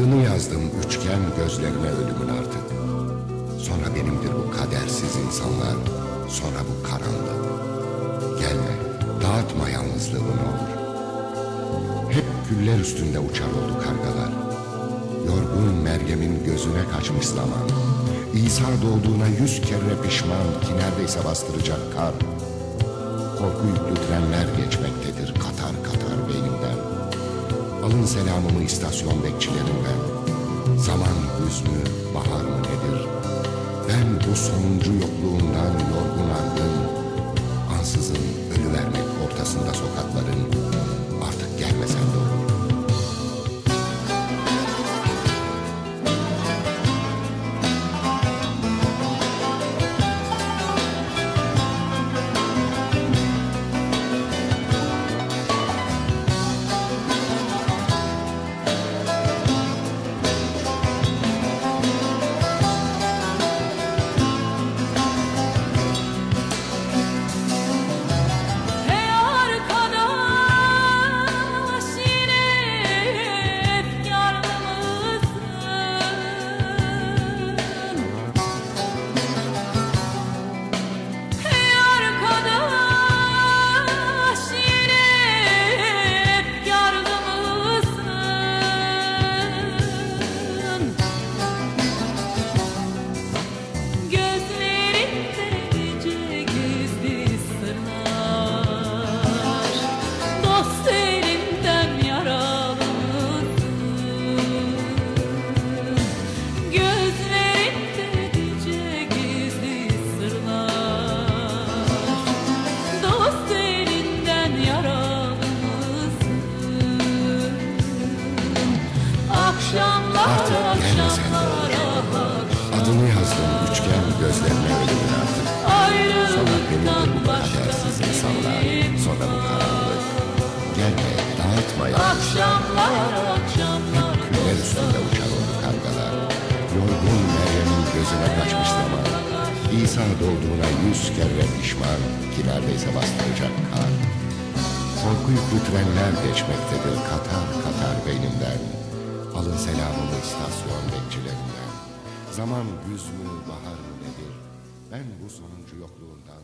Adını yazdım üçgen gözlerine ölümün artık. Sonra benimdir bu kadersiz insanlar, sonra bu karanlık. Gelme, dağıtma yalnızlığımı ne olur. Hep güller üstünde uçar oldu kargalar. Yorgun Meryem'in gözüne kaçmış zaman. İsa doğduğuna yüz kere pişman ki neredeyse bastıracak kar. Korku yüklü trenler geçmektedir katar katar. Alın selamımı istasyon bekçilerinden. Zaman güz bahar mı nedir? Ben bu sonuncu yokluğundan yorgun argın, ansızın ölü vermek ortasında sokakların Artık gelme sen Adını yazdım üçgen gözlerine ölümün artık. Sonra Ayrılıktan bu kadersiz insanlar, sonra bu karanlık. Gelme, dağıtma. Akşamlar akşamlar Güller üstünde uçan oldu kargalar. Yorgun Meryem'in gözüne kaçmış zaman. İsa doğduğuna yüz kere pişman ki neredeyse bastıracak kar. Korku yüklü trenler geçmektedir katar katar beynimden. Alın selamımı istasyon bekçilerinden. Zaman güz mü bahar mı nedir? Ben bu sonuncu yokluğundan